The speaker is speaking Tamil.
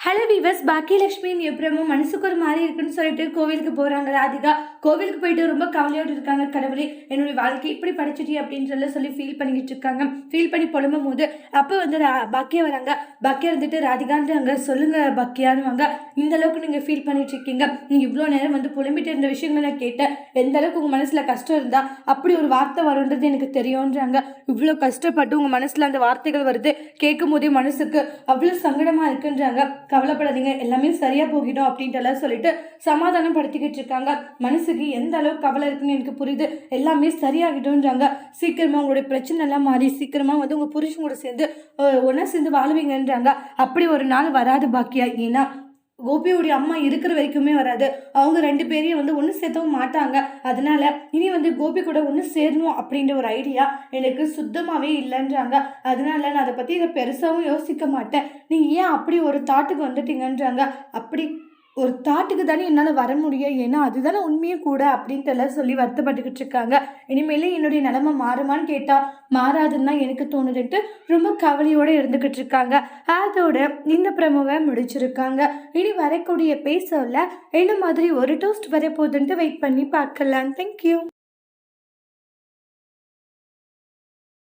ஹலோ வீவர்ஸ் பாக்கியலட்சுமி எப்பறமும் மனசுக்கு ஒரு மாதிரி இருக்குன்னு சொல்லிட்டு கோவிலுக்கு போகிறாங்க ராதிகா கோவிலுக்கு போயிட்டு ரொம்ப கவலையோடு இருக்காங்க கடவுளே. என்னுடைய வாழ்க்கை இப்படி படிச்சிட்டி அப்படின்னு சொல்லி சொல்லி ஃபீல் பண்ணிக்கிட்டு இருக்காங்க. ஃபீல் பண்ணி புலம்பும் போது அப்போ வந்து ரா- பாக்கியா வராங்க. பாக்கியா இருந்துட்டு ராதிகான்றாங்க சொல்லுங்க பக்கியானுவாங்க இந்த அளவுக்கு நீங்கள் ஃபீல் பண்ணிட்டு இருக்கீங்க. நீங்கள் இவ்வளோ நேரம் வந்து புலம்பிட்டு இருந்த விஷயங்களை நான் கேட்டேன். எந்த அளவுக்கு உங்கள் மனசில் கஷ்டம் இருந்தால் அப்படி ஒரு வார்த்தை வரும்ன்றது எனக்கு தெரியும்ன்றாங்க இவ்வளோ கஷ்டப்பட்டு உங்கள் மனசில் அந்த வார்த்தைகள் வருது. கேட்கும் போதே மனசுக்கு அவ்வளோ சங்கடமாக இருக்குன்றாங்க. கவலைப்படாதீங்க எல்லாமே சரியாக போகிடும் அப்படின்ட்டு எல்லாம் சொல்லிட்டு சமாதானம் படுத்திக்கிட்டு இருக்காங்க. மனசுக்கு எந்த அளவுக்கு கவலை இருக்குன்னு எனக்கு புரியுது. எல்லாமே சரியாகிடும்ன்றாங்க. சீக்கிரமாக உங்களுடைய பிரச்சனை எல்லாம் மாறி சீக்கிரமாக வந்து உங்கள் புருஷன் கூட சேர்ந்து ஒன்றா சேர்ந்து வாழ்வீங்கன்றாங்க. அப்படி ஒரு நாள் வராது பாக்கியா? ஏன்னா கோபியோடைய அம்மா இருக்கிற வரைக்குமே வராது. அவங்க ரெண்டு பேரையும் வந்து ஒன்று சேர்த்தவும் மாட்டாங்க. அதனால இனி வந்து கோபி கூட ஒன்று சேரணும் அப்படின்ற ஒரு ஐடியா எனக்கு சுத்தமாகவே இல்லைன்றாங்க. அதனால நான் அதை பற்றி இதை பெருசாகவும் யோசிக்க மாட்டேன். நீங்கள் ஏன் அப்படி ஒரு தாட்டுக்கு வந்துட்டீங்கன்றாங்க. அப்படி ஒரு தாட்டுக்கு தானே என்னால் வர முடியும்? ஏன்னா அதுதானே உண்மையும் கூட அப்படின்ட்டு சொல்லி வருத்தப்பட்டுக்கிட்டு இருக்காங்க. இனிமேலே என்னுடைய நிலமை மாறுமான்னு கேட்டால் மாறாதுன்னு தான் எனக்கு தோணுதுன்ட்டு ரொம்ப கவலையோடு இருந்துக்கிட்டு இருக்காங்க. அதோட இந்த ப்ரமோவை முடிச்சிருக்காங்க. இனி வரக்கூடிய பேசவில் என்ன மாதிரி ஒரு டோஸ்ட் வரப்போகுதுன்ட்டு வெயிட் பண்ணி பார்க்கலாம் தேங்க்யூ